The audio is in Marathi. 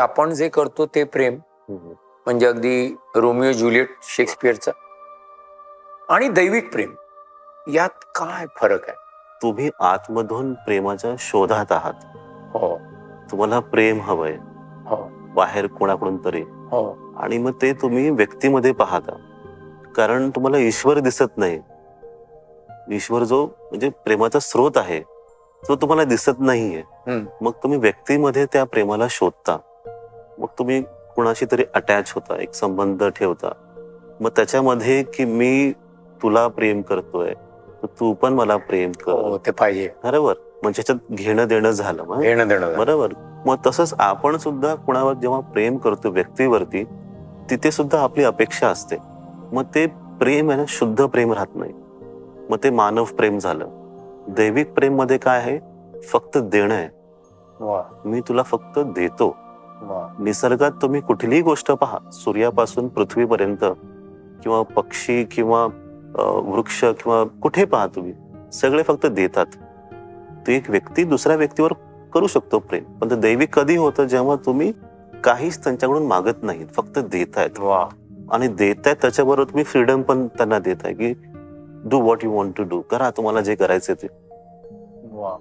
आपण जे करतो ते प्रेम. म्हणजे अगदी रोमिओ ज्युलियट शेक्सपियरचं. आणि दैविक प्रेम. यात काय फरक आहे? तुम्ही आतमधून प्रेमाच्या शोधात आहात. हो. तुम्हाला प्रेम हवंय. हो. बाहेर कोणाकडून तरी. हो. आणि मग ते तुम्ही व्यक्तीमध्ये पाहता. कारण तुम्हाला ईश्वर दिसत नाही. ईश्वर जो म्हणजे प्रेमाचा स्रोत आहे तो तुम्हाला दिसत नाहीये. मग तुम्ही व्यक्तीमध्ये त्या प्रेमाला शोधता. मग तुम्ही कुणाशी तरी अटॅच होता एक संबंध ठेवता. मग त्याच्यामध्ये की मी तुला प्रेम करतोय तू पण मला प्रेम कर. हो ते पाहिजे. बरोबर? म्हणजे त्याच्यात घेणं देणं झालं मग. घेणं देणं. बरोबर? मग तसंच आपण सुद्धा कुणावर जेव्हा प्रेम करतो व्यक्तीवरती तिथे सुद्धा आपली अपेक्षा असते. मग ते प्रेम आहे ना शुद्ध प्रेम राहत नाही. मग ते मानव प्रेम झालं. दैविक प्रेममध्ये काय आहे? फक्त देणं आहे. मी तुला फक्त देतो. निसर्गात तुम्ही कुठलीही गोष्ट पहा सूर्यापासून पृथ्वीपर्यंत किंवा पक्षी किंवा वृक्ष किंवा कुठे पहा तुम्ही सगळे फक्त देतात. ते एक व्यक्ती दुसऱ्या व्यक्तीवर करू शकतो प्रेम पण ते दैविक कधी होतं जेव्हा तुम्ही काहीच त्यांच्याकडून मागत नाही फक्त देतायत. वा. आणि देतायत त्याच्याबरोबर तुम्ही फ्रीडम पण त्यांना देताय की do what you want to do करा तुम्हाला जे करायचं ते. वा.